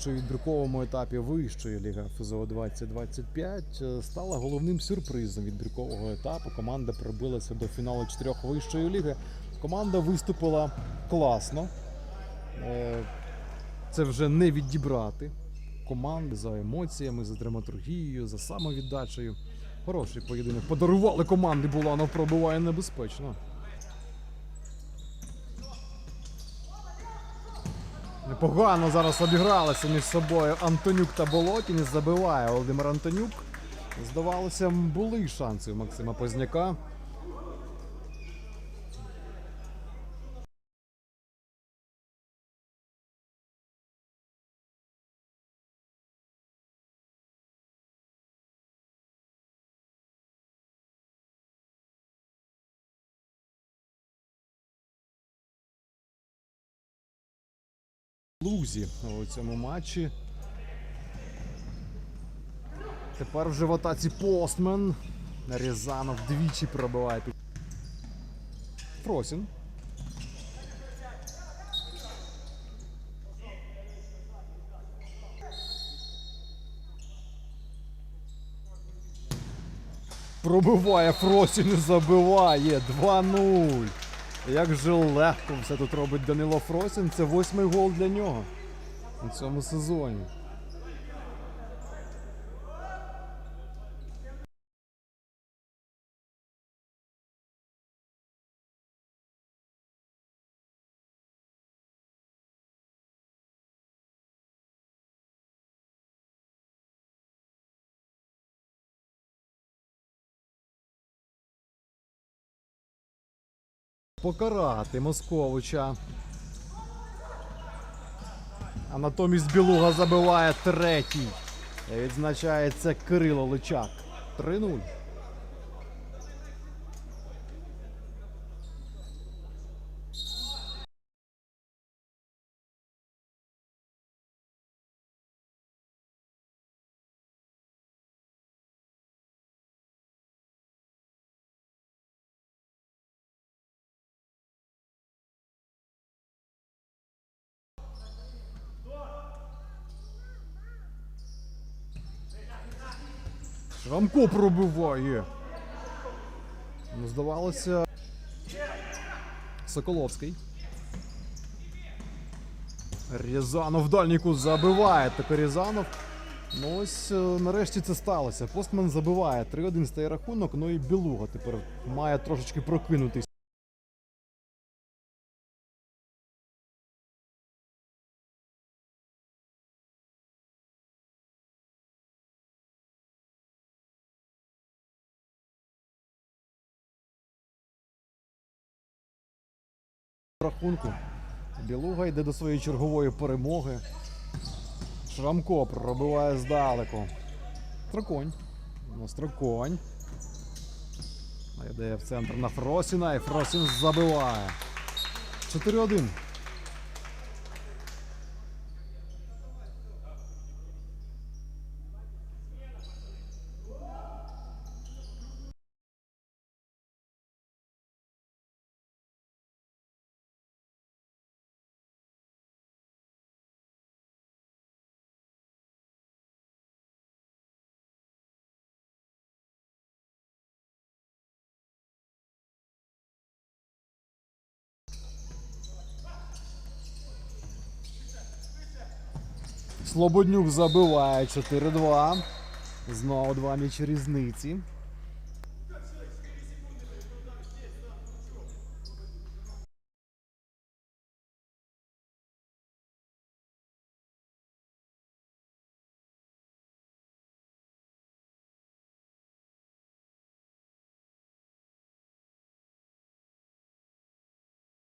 що у відбірковому етапі вищої ліги ФЗО 2025 е, стала головним сюрпризом відбіркового етапу. Команда пробилася до фіналу чотирьох вищої ліги. Команда виступила класно. Е, Це вже не відібрати. Команди за емоціями, за драматургією, за самовіддачею. Хороший поєдинок. Подарували команди Буланов пробиває небезпечно. Непогано зараз обігралися між собою Антонюк та Болотін. І Забиває Володимир Антонюк. Здавалося, були шанси у Максима Позняка. Лузі у цьому матчі. Тепер вже в атаці постмен. Рязанов двічі пробиває. Фросін. Пробиває Фросін і забиває 2-0. Як же легко все тут робить Данило Фросін. Це восьмий гол для нього у цьому сезоні. Покарати Московича. А натомість Білуга забиває третій. Відзначається Кирило Личак. 3-0. Шрамко пробиває. Ну, здавалося. Соколовський. Рязанов дальніку забиває. Тепер Рязанов. Ну ось е, нарешті це сталося. Постман забиває. 3-1 стає рахунок, ну і Білуга тепер має трошечки прокинутись. Рахунку. Білуга йде до своєї чергової перемоги. Шрамко пробиває здалеку. Строконь. Ну, Строконь. Йде в центр на Фросіна і Фросін забиває. 4-1. Слободнюк забиває 4-2. Знову два м'ячі різниці.